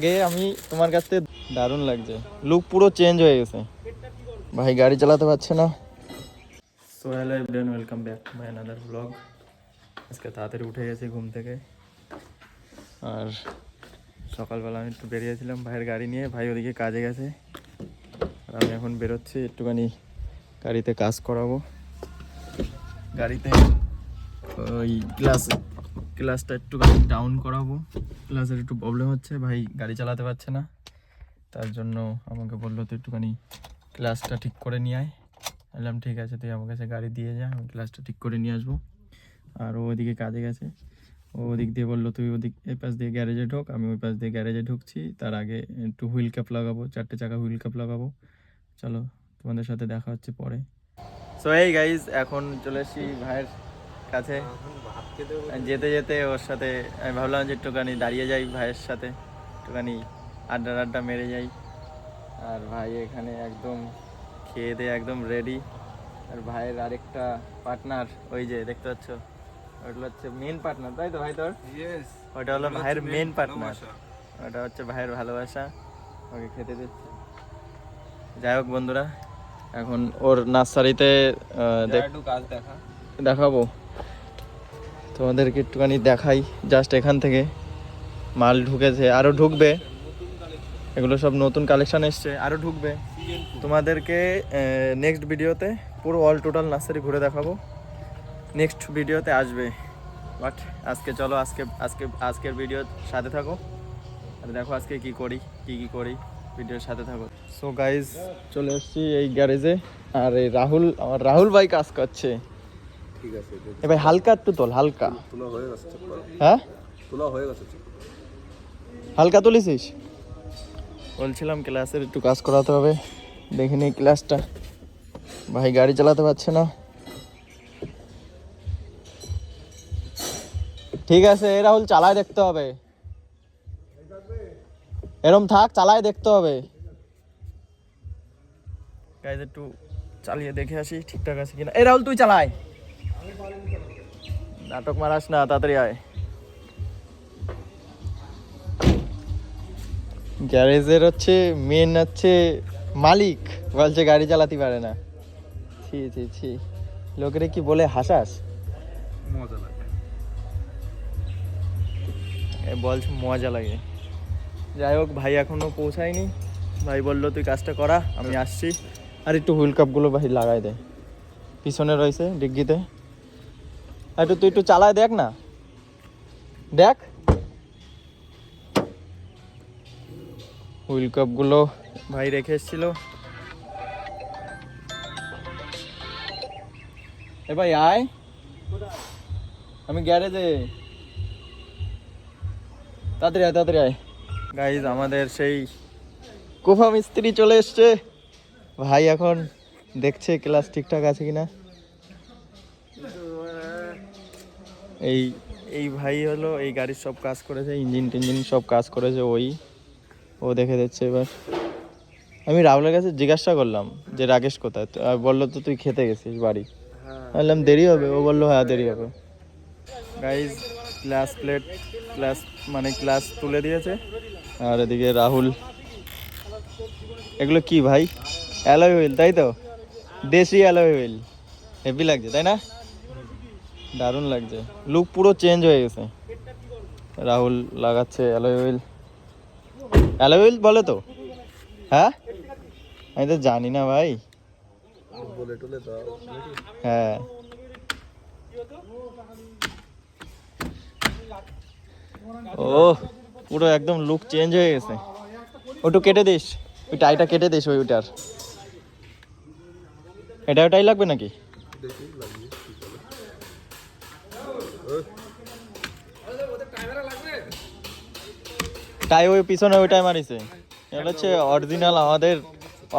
আগে আমি তোমার কাছ থেকে দারুণ লাগছে। লুক পুরো চেঞ্জ হয়ে গেছে। ভাই, গাড়ি চালাতে পারছে না। So hello everyone welcome back to my blog আজকে তাড়াতাড়ি উঠে গেছি ঘুম থেকে। আর সকালবেলা আমি একটু বেরিয়েছিলাম ভাইয়ের গাড়ি নিয়ে। ভাই ওদিকে কাজে গেছে। আর আমি এখন বেরোচ্ছি, একটুখানি গাড়িতে কাজ করাবো। গাড়িতে ওই গ্লাস ক্লাসটা একটুখানি ডাউন করাবো। ক্লাসের একটু প্রবলেম হচ্ছে, ভাই গাড়ি চালাতে পারছে না। তার জন্য আমাকে বলল তো একটুখানি ক্লাসটা ঠিক করে নিয়ে আয়। বললাম, ঠিক আছে, তুই আমার কাছে গাড়ি দিয়ে যা, আমি ক্লাসটা ঠিক করে নিয়ে আসব। আর ও ওদিকে কাজে গেছে। ও ওদিক দিয়ে বলল, তুই ওদিক এই পাশ দিয়ে গ্যারেজে ঢোক, আমি ওই পাশ দিয়ে গ্যারেজে ঢুকছি। তার আগে একটু হুইল ক্যাপ লাগাবো, চারটে চাকা হুইল ক্যাপ লাগাবো। চলো, তোমাদের সাথে দেখা হচ্ছে পরে। সো এই গাইজ এখন চলে এসেছি ভাইয়ের কাছে। যেতে যেতে ওর সাথে আমি ভাবলাম যে একটুখানি দাঁড়িয়ে যাই ভাইয়ের সাথে। একটুখানি আড্ডা আড্ডা মেরে যাই। আর ভাই এখানে একদম খেয়ে দিয়ে একদম রেডি আর ভাইয়ের আরেকটা পার্টনার ওই যে দেখতে পাচ্ছ? ওটা হচ্ছে মেন পার্টনার তাই তো ভাই তোর? ওটা হলো ভাইয়ের মেন পার্টনার ওটা হচ্ছে ভাইয়ের ভালোবাসা। ওকে খেতে দিচ্ছে। যাই হোক বন্ধুরা এখন ওর নার্সারিতে দেখাবো। তোমাদেরকে একটুখানি দেখাই। জাস্ট এখান থেকে মাল ঢুকেছে আরও ঢুকবে। এগুলো সব নতুন কালেকশন এসছে আরও ঢুকবে। তোমাদেরকে নেক্সট ভিডিওতে পুরো অল টোটাল নার্সারি ঘুরে দেখাবো। নেক্সট ভিডিওতে আসবে। বাট আজকে চলো, আজকে আজকে, আজকের ভিডিওর সাথে থাকো। আর দেখো আজকে কি করি, কি কি করি ভিডিওর সাথে থাকো। সো গাইজ চলে এসেছি এই গ্যারেজে আর এই রাহুল, আমার রাহুল ভাই কাজ করছে। ঠিক আছে এ ভাই হালকা একটু তোল হালকা। তোলা হয়ে গেছে হ্যাঁ? তোলা হয়ে গেছে হালকা তুলিসিস বলছিলাম ক্লাসের একটু কাজ করাতে হবে। দেখে নিই ক্লাসটা। ভাই গাড়ি চালাতে পারছে না। ঠিক আছে এ রাহুল চালায় দেখতে হবে। এরম থাক চালায় দেখতে হবে। গাইজ একটু চালিয়ে দেখে আসি ঠিকঠাক আছে কিনা। এই রাহুল তুই চালায়। নাটক মারাস না তাড়াতাড়ি আয়। গ্যারেজের হচ্ছে মেন হচ্ছে মালিক বলছে গাড়ি চালাতে পারে না। ছি ছি ছি। লোকেরা কি বলে হাসাস? মজা লাগে। বলছে মজা লাগে। যাই হোক ভাই এখনও পৌঁছায়নি। ভাই বলল তুই কাজটা করা আমি আসছি। আর একটু হুইল কাপগুলো ভাই লাগাই দে। পিছনে রয়েছে ডিগ্গিতে। একটু তুই একটু চালায় দেখ না। দেখ। হুইল কাপগুলো ভাই রেখে এসেছিল। এ ভাই আয়। আমি গ্যারেজে। তাড়াতাড়ি আয় তাড়াতাড়ি আয়। গাইজ আমাদের সেই কোফা মিস্ত্রি চলে এসছে। ভাই এখন দেখছে ক্লাস ঠিকঠাক আছে কিনা। এই এই ভাই হলো এই গাড়ির সব কাজ করেছে ইঞ্জিন টিঞ্জিন সব কাজ করেছে ওই। ও দেখে দিচ্ছে এবার। আমি রাহুলের কাছে জিজ্ঞাসা করলাম যে রাকেশ কোথায়? বলল তো তুই খেতে গেছিস বাড়ি? বললাম দেরি হবে। ও বলল হ্যাঁ দেরি হবে। গাইজ ক্লাস প্লেট ক্লাস মানে ক্লাস তুলে দিয়েছে। আর এদিকে রাহুল। এগুলো কি ভাই? অ্যালয় হুইল তাই তো? দেশি অ্যালয় হুইল। হেভি লাগছে তাই না? দারুণ লাগছে। লুক পুরো চেঞ্জ হয়ে গেছে। রাহুল লাগাচ্ছে অ্যালয় হুইল অ্যালয় হুইল বলে তো? হ্যাঁ? আমি তো জানি না ভাই। হ্যাঁ। ও পুরো একদম লুক চেঞ্জ হয়ে গেছে। ওটু কেটে দিস। ওই টাইটা কেটে দিস ওই ওটার। এটা ওটাই লাগবে নাকি? টাই ওই পিছনে ওইটাই মারিছে এটা হচ্ছে অরিজিনাল আমাদের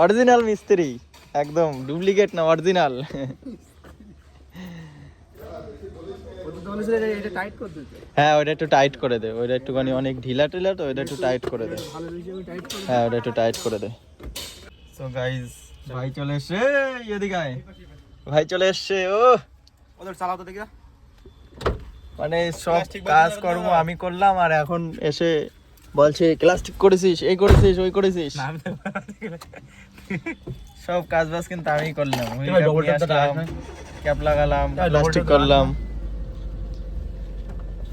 অরিজিনাল মিস্ত্রি। একদম ডুপ্লিকেট না অরিজিনাল হ্যাঁ ওটা একটু টাইট করে দে। ওইটা একটুখানি অনেক ঢিলা টিলা তো ওইটা একটু টাইট করে দে। হ্যাঁ ওটা একটু টাইট করে দে। সো গাইস ভাই চলে এসছে। এদিকে আয়। ভাই চলে এসছে ও। ওদের চালাও তো দেখি। মানে সব কাজ কর্ম আমি করলাম আর এখন এসে বলছে ক্লাস ঠিক করেছিস এই করেছিস ওই করেছিস। সব কাজ বাজ কিন্তু আমিই করলাম। ক্যাপ লাগালাম প্লাস্টিক করলাম।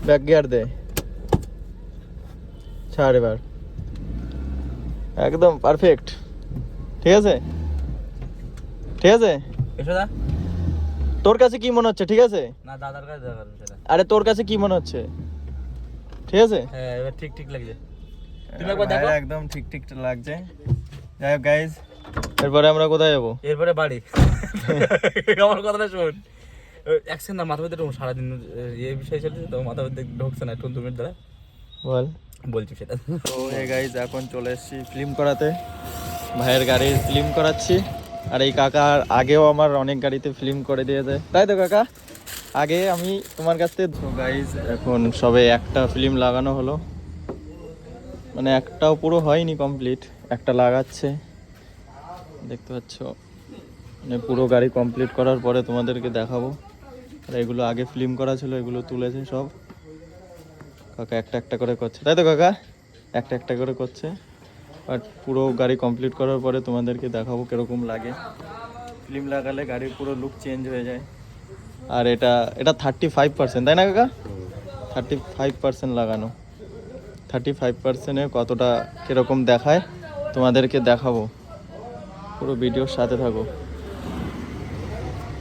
ব্যাক গিয়ার দে। ছাড় এবার। একদম পারফেক্ট ঠিক আছে? ঠিক আছে? তোর কাছে কি মনে হচ্ছে ঠিক আছে? না দাদার কাছে আরে তোর কাছে কি মনে হচ্ছে? ঠিক আছে? হ্যাঁ এবার ঠিক ঠিক লাগছে। তুমি একবার দেখো। ভাইয়ের একদম ঠিক ঠিক লাগছে। যাই হোক গাইজ এরপরে আমরা কোথায় যাব? এরপরে বাড়ি। আমার কথাটা শোন। সেকেন্ড না মাথা ঢুকছে, সারাদিন এই বিষয় চলছে তো মাথা ভিতরে ঢুকছে না দু মিনিট দাঁড়া বল। বলছি সেটা। তো হে গাইজ এখন চলে এসেছি ফিল্ম করাতে। ভাইয়ের গাড়ির ফিল্ম করাচ্ছি। আর এই কাকার আগেও আমার অনেক গাড়িতে ফিল্ম করে দিয়েছে। তাই তো কাকা? আগে আমি তোমার কাছ থেকে গাইজ এখন সবে একটা ফিল্ম লাগানো হলো। মানে একটাও পুরো হয়নি কমপ্লিট একটা লাগাচ্ছে। দেখতে পাচ্ছ মানে পুরো গাড়ি কমপ্লিট করার পরে তোমাদেরকে দেখাবো। আর এগুলো আগে ফিল্ম করা ছিল এগুলো তুলেছে সব। কাকা একটা একটা করে করছে। তাই তো কাকা? একটা একটা করে করছে। বাট পুরো গাড়ি কমপ্লিট করার পরে তোমাদেরকে দেখাবো কীরকম লাগে। ফিল্ম লাগালে গাড়ির পুরো লুক চেঞ্জ হয়ে যায়। আর এটা এটা থার্টি ফাইভ পার্সেন্ট তাই না কাকা? থার্টি ফাইভ পার্সেন্ট লাগানো। থার্টি ফাইভ পার্সেন্টে কতটা কীরকম দেখায়, তোমাদেরকে দেখাবো। পুরো ভিডিওর সাথে থাকো।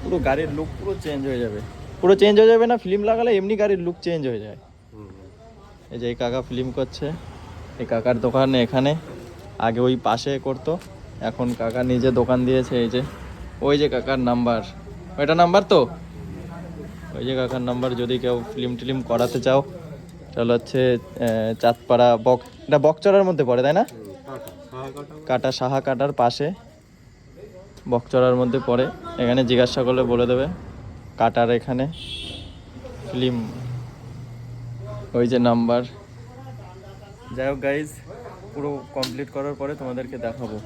পুরো গাড়ির লুক পুরো চেঞ্জ হয়ে যাবে। পুরো চেঞ্জ হয়ে যাবে না? ফিল্ম লাগালে এমনি গাড়ির লুক চেঞ্জ হয়ে যায়। এই যে এই কাকা ফিল্ম করছে। এই কাকার দোকান এখানে। আগে ওই পাশে করতো। এখন কাকা নিজে দোকান দিয়েছে, এই যে। ওই যে কাকার নাম্বার ওইটা নাম্বার তো? ওই যে কাকার নাম্বার যদি কেউ ফিল্ম টিলিম করাতে চাও তাহলে হচ্ছে চাঁদপাড়া বক, এটা বকচড়ার মধ্যে পড়ে, তাই না? কাটা সাহা কাটার পাশে বকচড়ার মধ্যে পড়ে। এখানে জিজ্ঞাসা করলে বলে দেবে, কাটার এখানে ফিল্ম। ওই যে নাম্বার। যাই হোক গাইজ পুরো কমপ্লিট করার পরে তোমাদেরকে দেখাবো।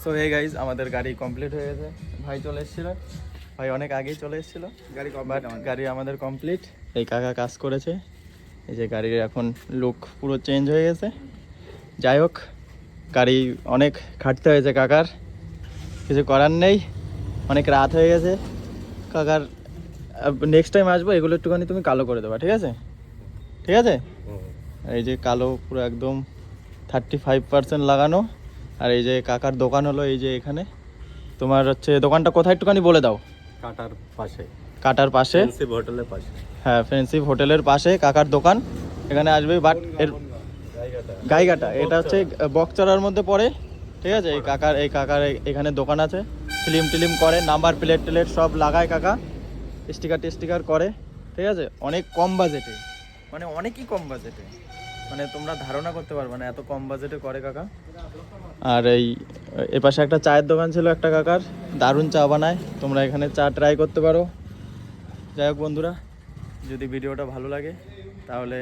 সো হে গাইজ আমাদের গাড়ি কমপ্লিট হয়ে গেছে। ভাই চলে এসেছিল। ভাই অনেক আগেই চলে এসেছিল গাড়ি বাট গাড়ি আমাদের কমপ্লিট এই কাকা কাজ করেছে এই যে গাড়ির এখন লুক পুরো চেঞ্জ হয়ে গেছে। যাই হোক গাড়ি অনেক খাটতে হয়েছে কাকার কিছু করার নেই অনেক রাত হয়ে গেছে। কাকার নেক্সট টাইম আসব এগুলো একটুখানি তুমি কালো করে দেবা ঠিক আছে? ঠিক আছে? এই যে কালো পুরো একদম থার্টি ফাইভ পার্সেন্ট লাগানো আর এই যে কাকার দোকান হলো এই যে এখানে। তোমার হচ্ছে দোকানটা কোথায় একটুখানি বলে দাও। কাটার পাশে। কাটার পাশে? হোটেলের পাশে। হ্যাঁ ফেন্সিভ হোটেলের পাশে কাকার দোকান। এখানে আসবে বাট এর গাইঘাটা এটা হচ্ছে বকচড়ার মধ্যে পড়ে ঠিক আছে? এই কাকার এই কাকার এখানে দোকান আছে। ফিল্ম টিলিম করে নাম্বার প্লেট টেলেট সব লাগায় কাকা। স্টিকার টিস্টিকার করে ঠিক আছে? অনেক কম বাজেটে মানে অনেকই কম বাজেটে মানে তোমরা ধারণা করতে পারবে না, এত কম বাজেটে করে কাকা। আর এই এপাশে একটা চায়ের দোকান ছিল একটা কাকার, দারুণ চা বানায়, তোমরা এখানে চা ট্রাই করতে পারো। যাই হোক বন্ধুরা, যদি ভিডিওটা ভালো লাগে, তাহলে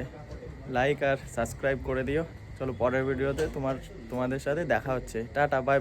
লাইক আর সাবস্ক্রাইব করে দিও। চলো পরের ভিডিওতে তোমার, তোমাদের সাথে দেখা হচ্ছে। Tata bye